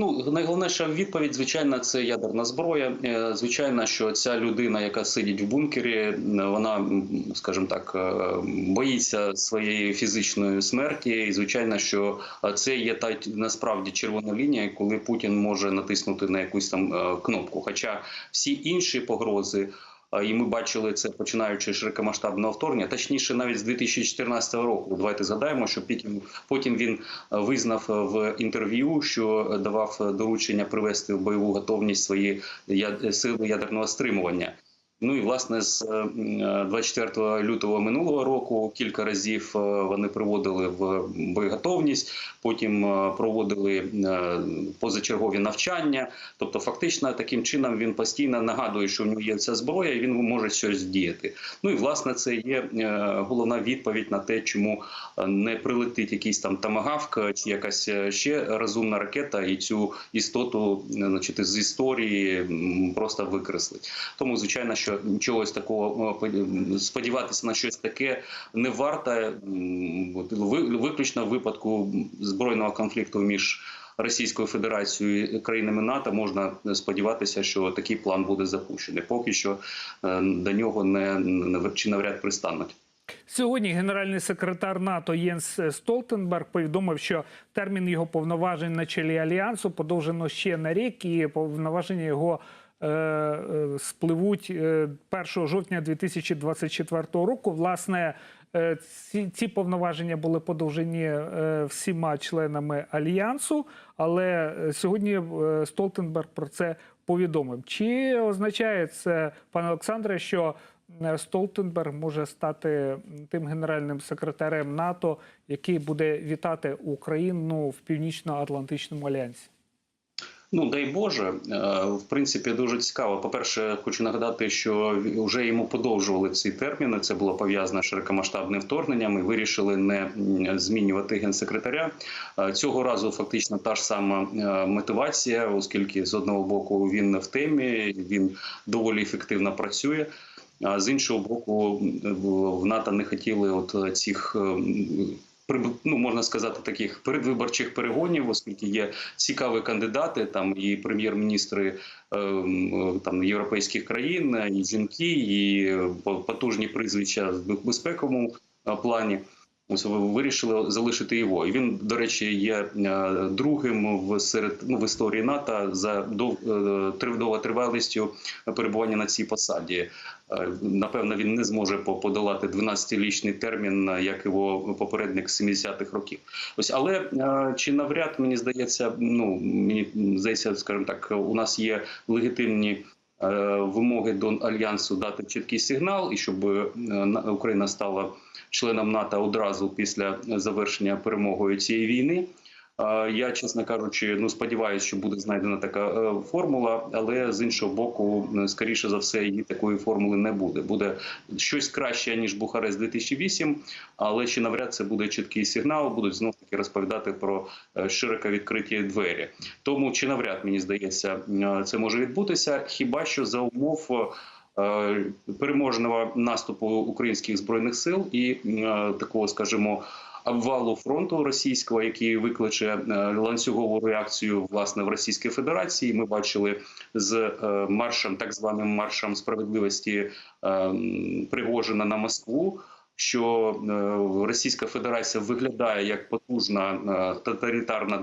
Ну найголовніша відповідь, звичайно, це ядерна зброя. Е, Звичайно, що ця людина, яка сидить в бункері, е, вона, скажімо так, е, боїться своєї фізичної смерті. І звичайно, що це є та насправді червона лінія, коли Путін може натиснути на якусь там кнопку. Хоча всі інші погрози. А, І ми бачили це починаючи з широкомасштабного вторгнення, точніше, навіть з 2014 року. Давайте згадаємо, що потім, потім він е, визнав е, в інтерв'ю, що давав е, доручення привести в бойову готовність свої сили ядерного стримування. Ну і власне з е, м, е, 24 лютого минулого року кілька разів е, вони приводили в боєготовність, потім е, проводили е, позачергові навчання. Тобто, фактично, таким чином він постійно нагадує, що в нього є ця зброя, і він може щось діяти. Ну і власне це є е, головна відповідь на те, чому е, не прилетить якийсь там тамагавк чи якась е, ще розумна ракета, і цю істоту, е, значить, з історії просто викреслить. Тому, звичайно, що чогось такого е, по- сподіватися на щось таке не варто ви- виключно в випадку збройного конфликту між. Російською Федерацією і країнами НАТО можна сподіватися, що такий план буде запущений. Поки що е, до нього не, чи навряд пристануть. Сьогодні генеральний секретар НАТО Єнс Столтенберг повідомив, що термін його повноважень на чолі альянсу подовжено ще на рік, і повноваження його спливуть е, 1 жовтня 2024 року. Власне, е, ці, ці повноваження були подовжені е, всіма членами альянсу, але е, сьогодні е, Столтенберг про це повідомив. Чи означає це, пане Олександре, що е, Столтенберг може стати тим генеральним секретарем НАТО, який буде вітати Україну в Північно-Атлантичному альянсі? Ну дай Боже, Е, в принципі, дуже цікаво. По перше, хочу нагадати, що вже йому подовжували ці терміни. Це було пов'язано з широкомасштабним вторгненням. і Вирішили не змінювати генсекретаря. Е, Цього разу фактично та ж сама е, мотивація, оскільки з одного боку він не в темі, він доволі ефективно працює. А з іншого боку, в НАТО не хотіли от цих. Ну, можна сказати, таких передвиборчих перегонів, оскільки є цікаві кандидати, там і прем'єр-міністри ем, там європейських країн, і жінки, і е, по- потужні прізвища в безпековому е, плані. Вирішили залишити його. І він, до речі, є е, другим в серед ну, в історії НАТО за дов, е, трив- довготривалістю перебування на цій посаді. Е, Напевно, він не зможе по- подолати 12-річний термін, як його попередник з 70-х років. Ось, але чи навряд мені здається, ну мені здається, скажімо так, у нас є легітимні. Е, Вимоги до альянсу дати чіткий сигнал, і щоб е, на- Україна стала членом НАТО одразу після завершення перемогою цієї війни. Я, чесно кажучи, ну сподіваюся, що буде знайдена така е, формула, але з іншого боку, скоріше за все, її такої формули не буде. Буде щось краще ніж Бухарест 2008, але чи навряд це буде чіткий сигнал, будуть знов таки розповідати про е, широко відкриті двері. Тому чи навряд мені здається, це може відбутися, хіба що за умов. е, Переможного наступу українських збройних сил і такого, скажімо, обвалу фронту російського, який викличе е, ланцюгову реакцію власне в Російській Федерації. Ми бачили з е, маршем, так званим маршем справедливості е, Пригожина на Москву. Що Російська Федерація виглядає як потужна тоталітарна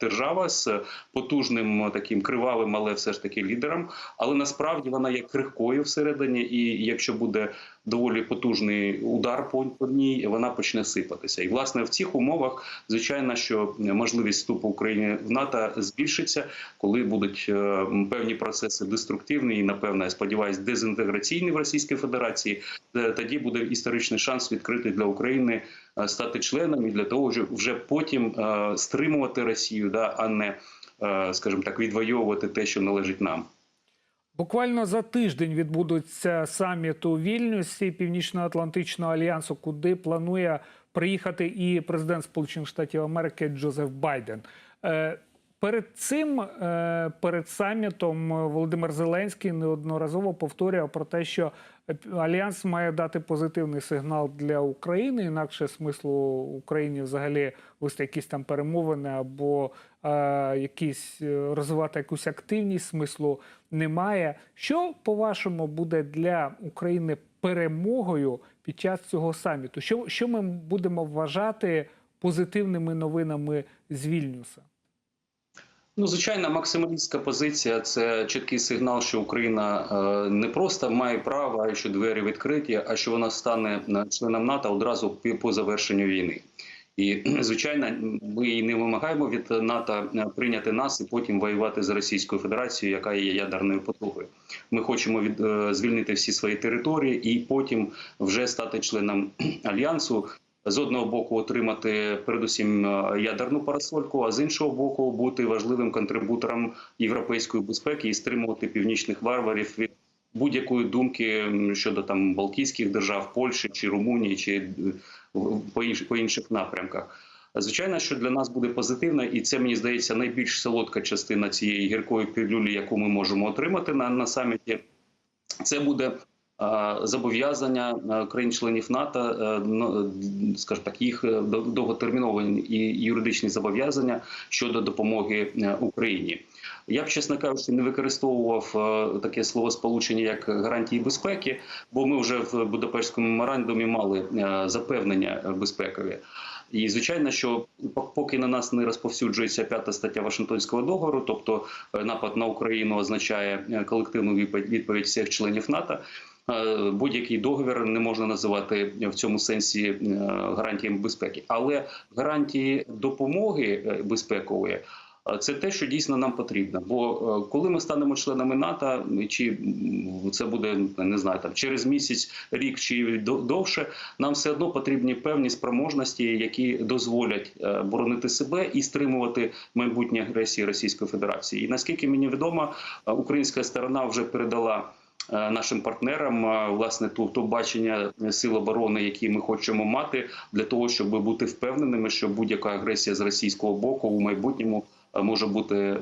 держава, з потужним таким кривавим, але все ж таки лідером. Але насправді вона є крихкою всередині, і якщо буде доволі потужний удар по, ній, вона почне сипатися. І власне в цих умовах, звичайно, що можливість вступу України в НАТО збільшиться, коли будуть е, певні процеси деструктивні і, напевно, я сподіваюся, дезінтеграційні в Російській Федерації. Е, Тоді буде історичний шанс відкритий для України е, стати членом і для того, щоб вже потім стримувати Росію, да, а не, скажімо так, відвоювати те, що належить нам. Буквально за тиждень відбудуться саміт у Вільнюсі Північно-Атлантичного альянсу, куди планує приїхати і президент Сполучених Штатів Америки Джозеф Байден. Е, Перед цим, е, перед самітом, Володимир Зеленський неодноразово повторював про те, що альянс має дати позитивний сигнал для України, інакше смислу Україні взагалі вести якісь там перемовини або е, якісь е, розвивати якусь активність смислу немає. Що по-вашому буде для України перемогою під час цього саміту? Що, що ми будемо вважати позитивними новинами з Вільнюса? Ну, звичайно, максималістська позиція це чіткий сигнал, що Україна е, не просто має право, що двері відкриті, а що вона стане е, членом НАТО одразу по завершенню війни. І звичайно, ми і не вимагаємо від НАТО е, прийняти нас і потім воювати з Російською Федерацією, яка є ядерною потугою. Ми хочемо від е, звільнити всі свої території і потім вже стати членом альянсу. З одного боку отримати передусім е, ядерну парасольку, а з іншого боку бути важливим контрибутором європейської безпеки і стримувати північних варварів від будь-якої думки щодо там Балтійських держав, Польщі чи Румунії, чи по інших напрямках. Звичайно, що для нас буде позитивно, і це мені здається найбільш солодка частина цієї гіркої пілюлі, яку ми можемо отримати на, на саміті. Це буде зобов'язання країн-членів НАТО, е, скажімо так, їх е, довготермінові і юридичні зобов'язання щодо допомоги е, Україні. Я б, чесно кажучи, не використовував е, таке словосполучення як гарантії безпеки, бо ми вже в Будапештському меморандумі мали е, запевнення безпекові. І звичайно, що пок- поки на нас не розповсюджується п'ята стаття Вашингтонського договору, тобто е, напад на Україну означає колективну відповідь всіх членів НАТО. Будь-який договір не можна називати в цьому сенсі гарантіями безпеки, але гарантії допомоги безпекової це те, що дійсно нам потрібно. Бо е, коли ми станемо членами НАТО, чи це буде не знаю, там через місяць, рік чи до- довше, нам все одно потрібні певні спроможності, які дозволять е, боронити себе і стримувати майбутні агресії Російської Федерації. І наскільки мені відомо, е, українська сторона вже передала. е, Нашим партнерам е, власне ту, ту бачення сил оборони, які ми хочемо мати, для того, щоб бути впевненими, що будь-яка агресія з російського боку у майбутньому е, може бути е,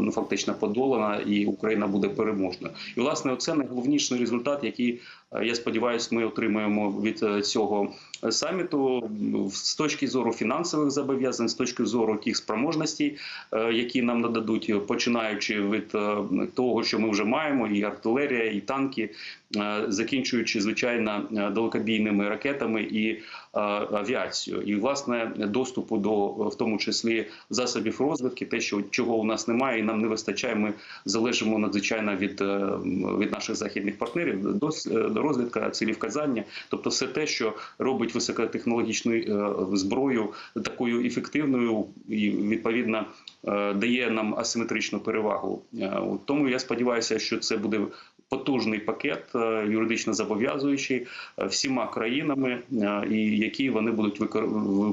ну фактично подолана, і Україна буде переможна. І власне, це найголовніший результат, який я сподіваюся, ми отримаємо від е, цього саміту м, з точки зору фінансових зобов'язань, з точки зору тих спроможностей, е, які нам нададуть, починаючи від е, того, що ми вже маємо, і артилерія, і танки, е, закінчуючи звичайно е, далекобійними ракетами і е, авіацією, і власне доступу до в тому числі засобів розвідки, те, що чого у нас немає, і нам не вистачає. Ми залежимо надзвичайно від, е, від наших західних партнерів. Е, до розвідка, цілі вказання, тобто все те, що робить високотехнологічну е, зброю такою ефективною і відповідно е, дає нам асиметричну перевагу. Е, Тому я сподіваюся, що це буде потужний пакет юридично зобов'язуючий всіма країнами, і які вони будуть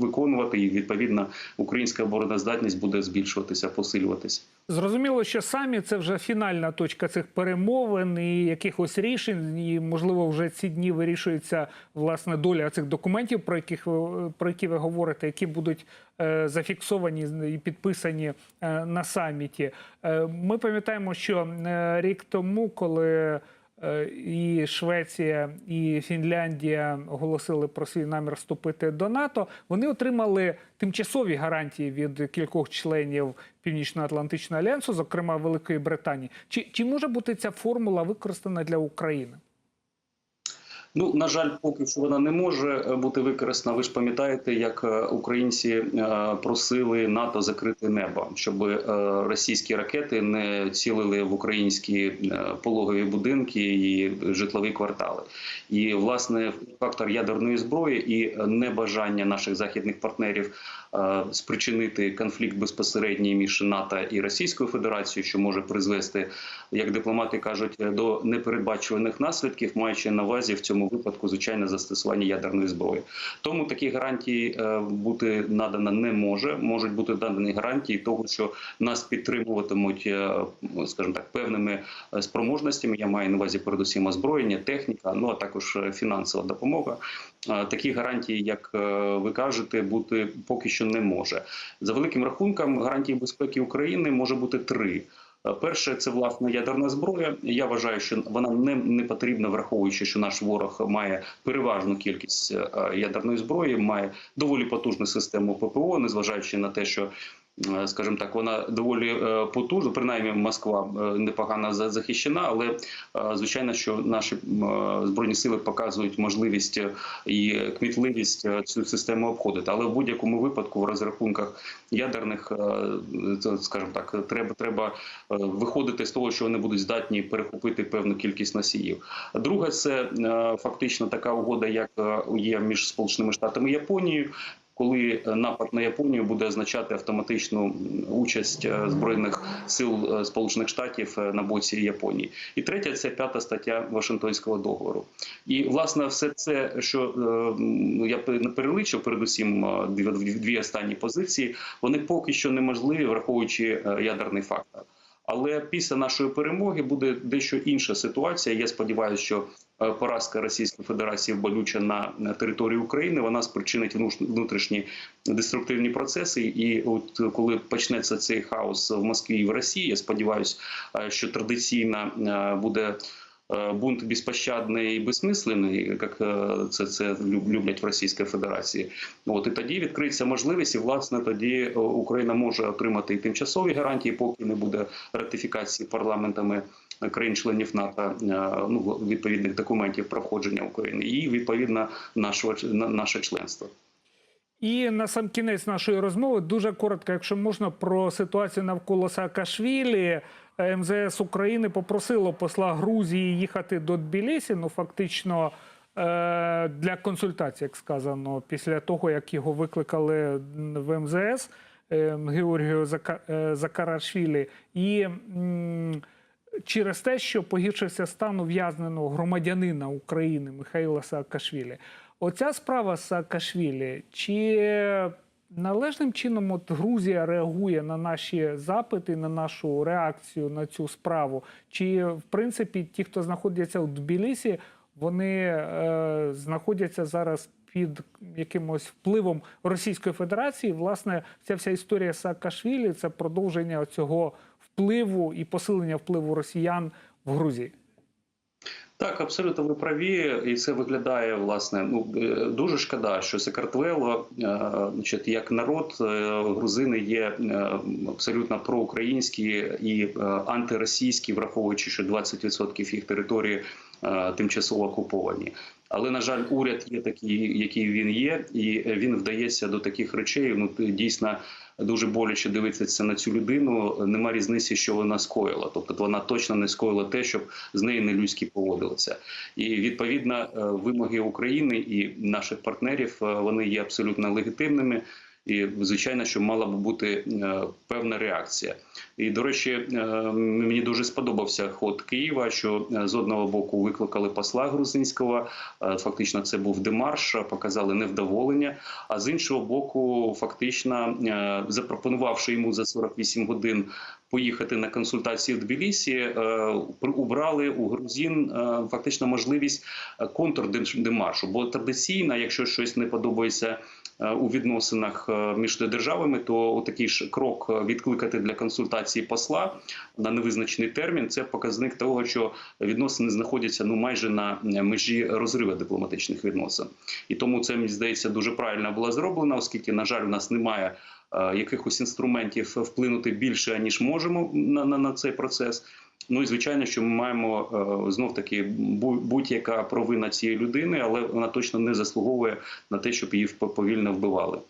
виконувати, і відповідно українська обороноздатність буде збільшуватися, посилюватися. Зрозуміло, що самі це вже фінальна точка цих перемовин і якихось рішень. І можливо, вже ці дні вирішується власне доля цих документів, про яких ви про які ви говорите, які будуть е, зафіксовані і підписані е, на саміті. Е, ми пам'ятаємо, що е, рік тому, коли і Швеція, і Фінляндія оголосили про свій намір вступити до НАТО. Вони отримали тимчасові гарантії від кількох членів Північно-Атлантичного альянсу, зокрема Великої Британії. Чи, чи може бути ця формула використана для України? Ну на жаль, поки що вона не може е, бути використана. Ви ж пам'ятаєте, як е, українці е, просили НАТО закрити небо, щоб російські ракети не цілили в українські пологові будинки і житлові квартали. І власне фактор ядерної зброї і небажання наших західних партнерів спричинити конфлікт безпосередній між НАТО і Російською Федерацією, що може призвести, як дипломати кажуть, до непередбачуваних наслідків, маючи на увазі в цьому випадку звичайне застосування ядерної зброї. Тому такі гарантії е, бути надано не може. Можуть бути надані гарантії того, що нас підтримуватимуть, е, скажімо так, певними е, спроможностями. Я маю на увазі передусім озброєння, техніка, ну а також фінансова допомога. Такі гарантії, як ви кажете, бути поки що не може. За великим рахунком гарантії безпеки України може бути три. Перше, це власне ядерна зброя. Я вважаю, що вона не, не потрібна, враховуючи, що наш ворог має переважну кількість е, ядерної зброї, має доволі потужну систему ППО, незважаючи на те, що скажімо так, вона доволі е, потужна. Принаймні, Москва е, непогано за- захищена, але е, звичайно, що наші е, збройні сили показують можливість е, і кмітливість е, цю систему обходити. Але в будь-якому випадку в розрахунках ядерних, е, скажімо так, треба треба е, виходити з того, що вони будуть здатні перехопити певну кількість носіїв. Друге, це е, фактично така угода, як е, є між Сполученими Штатами і Японією. Коли е, напад на Японію буде означати автоматичну участь е, збройних сил е, Сполучених Штатів на боці Японії, і третя це п'ята стаття Вашингтонського договору. І власне все це, що я пе- перелічив, передусім дві, останні позиції, вони поки що неможливі, враховуючи ядерний фактор. Але після нашої перемоги буде дещо інша ситуація. Я сподіваюся, що е, поразка Російської Федерації болюча на, на території України вона спричинить внутрішні деструктивні процеси. І от коли почнеться цей хаос в Москві і в Росії, я сподіваюся, е, що традиційно е, буде. Е, Бунт безпощадний і безсмислений, як е, це, це люб- люблять в Російській Федерації. От і тоді відкриється можливість, і власне тоді е, Україна може отримати і тимчасові гарантії, поки не буде ратифікації парламентами країн-членів НАТО ну, відповідних документів про входження України, і відповідно нашого на- наше членство. І на сам кінець нашої розмови дуже коротко, якщо можна, про ситуацію навколо Саакашвілі. МЗС України попросило посла Грузії їхати до Тбілісі, ну фактично е, для консультацій, як сказано, після того як його викликали в МЗС е, Георгію е, Закарашвілі. І через те, що погіршився стан ув'язненого громадянина України Михайла Саакашвілі. Оця справа Саакашвілі, чи належним чином от Грузія реагує на наші запити, на нашу реакцію на цю справу? Чи в принципі ті, хто знаходяться у Тбілісі, вони е, знаходяться зараз під якимось впливом Російської Федерації? Власне, ця вся історія Саакашвілі це продовження цього впливу і посилення впливу росіян в Грузії. Так, абсолютно ви праві, і це виглядає власне. Ну е, дуже шкода, що Сакартвело, е, значить, як народ, е, грузини є абсолютно проукраїнські і антиросійські, враховуючи, що 20% їх території тимчасово окуповані. Але на жаль, уряд є такий, який він є, і він вдається до таких речей. Ну дійсно дуже боляче дивитися на цю людину. Нема різниці, що вона скоїла. Тобто вона точно не скоїла те, щоб з нею нелюдськи поводилися. І відповідно е, вимоги України і наших партнерів е, вони є абсолютно легітимними. І звичайно, що мала б бути е, певна реакція. І до речі, е, мені дуже сподобався ход Києва, що е, з одного боку викликали посла грузинського. Фактично, це був демарш, показали невдоволення. А з іншого боку, фактично запропонувавши йому за 48 годин поїхати на консультації в Тбілісі, е, убрали у грузин е, фактично можливість е, контрдемаршу. Бо традиційно, якщо щось не подобається у відносинах між державами, то такий ж крок відкликати для консультації посла на невизначений термін це показник того, що відносини знаходяться ну майже на межі розриву дипломатичних відносин. І тому це мені здається дуже правильно було зроблено, оскільки, на жаль, у нас немає якихось інструментів вплинути більше ніж можемо на, на, на цей процес. Ну і звичайно, що ми маємо е, знов таки бу- будь-яка провина цієї людини, але вона точно не заслуговує на те, щоб її повільно вбивали.